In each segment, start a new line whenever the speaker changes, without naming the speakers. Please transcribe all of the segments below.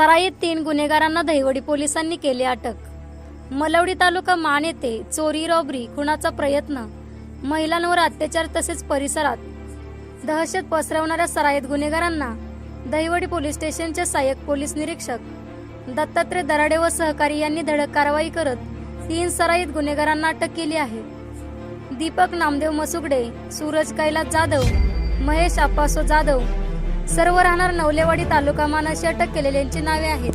सराईत तीन गुन्हेगारांना दहिवडी पोलिसांनी केले अटक. मलवडी तालुका मान येथे चोरी रॉबरी खुणाचा प्रयत्न. महिलांवर अत्याचार तसेच परिसरात दहशत पसरवणाऱ्या सराईत गुन्हेगारांना दहिवडी पोलीस स्टेशनचे सहाय्यक पोलीस निरीक्षक दत्तात्रय दराडे व सहकारी यांनी धडक कारवाई करत तीन सराईत गुन्हेगारांना अटक केली आहे. दीपक नामदेव मसुगडे सूरज कैलास जाधव महेश आप्पासो जाधव सर्व राहणार नवलेवाडी तालुका मानाशी अटक केलेल्यांची नावे आहेत.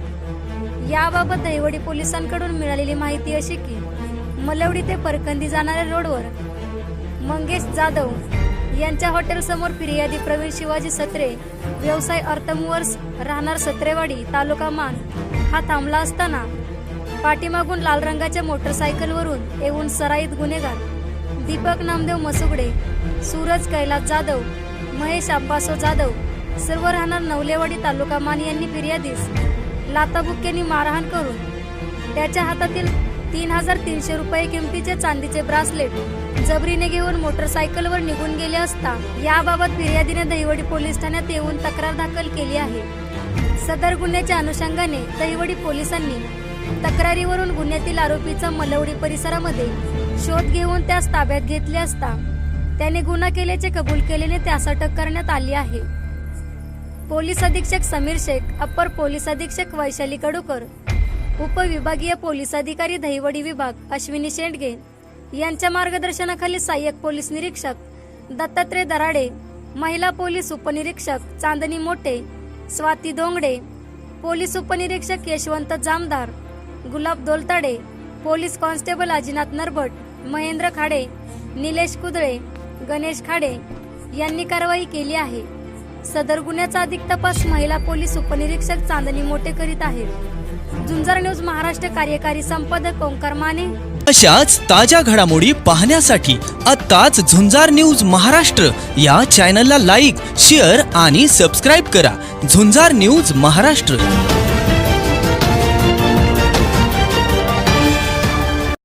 याबाबत दहिवडी पोलिसांकडून मिळालेली माहिती अशी की मलवडी ते परकंदी जाणाऱ्या रोडवर मंगेश जाधव यांच्या हॉटेल समोर फिर्यादी प्रवीण शिवाजी सत्रे व्यवसाय अर्थमुवर्स राहणार सत्रेवाडी तालुका मान हा थांबला असताना पाठीमागून लाल रंगाच्या मोटरसायकलवरून येऊन सराईत गुन्हेगार दीपक नामदेव मसुगडे सूरज कैलास जाधव महेश अब्बासो जाधव सर्व राहणार नवलेवाडी तालुका मान यांनी फिर्यादीस लाताबुक्क्यांनी मारहाण करून त्याच्या हातातील तीन हजार तीनशे रुपये किमतीचे चांदीचे ब्रासलेट जबरीने घेऊन मोटरसायकलवर निघून गेले असता याबाबत फिर्यादीने दहिवडी पोलीस ठाण्यात येऊन तक्रार दाखल केली आहे. सदर गुन्ह्याच्या अनुषंगाने दहिवडी पोलिसांनी तक्रारीवरून गुन्ह्यातील आरोपीचा मलवडी परिसरामध्ये शोध घेऊन त्यास ताब्यात घेतले असता त्याने गुन्हा केल्याचे कबूल केल्याने त्यास अटक करण्यात आली आहे. पोलीस अधीक्षक समीर शेख अप्पर पोलीस अधीक्षक वैशाली कडूकर उपविभागीय पोलीस अधिकारी दहिवडी विभाग अश्विनी शेंडगे यांच्या मार्गदर्शनाखाली सहाय्यक पोलीस निरीक्षक दत्तात्रय दराडे महिला पोलीस उपनिरीक्षक चांदणी मोटे स्वाती दोंगडे पोलीस उपनिरीक्षक यशवंत जामदार गुलाब दोलताडे पोलीस कॉन्स्टेबल अजिनाथ नरबट महेंद्र खाडे निलेश कुदळे गणेश खाडे यांनी कारवाई केली आहे. सदर गुन्ह्याचा अधिक तपास महिला पोलीस उपनिरीक्षक चांदणी मोठे करीत आहेत. झुंजार न्यूज महाराष्ट्र कार्यकारी संपादक ओंकार माने.
अशाच ताज्या घडामोडी पाहण्यासाठी आत्ताच झुंजार न्यूज महाराष्ट्र या चॅनलला लाईक शेअर आणि सबस्क्राईब करा. झुंजार न्यूज महाराष्ट्र.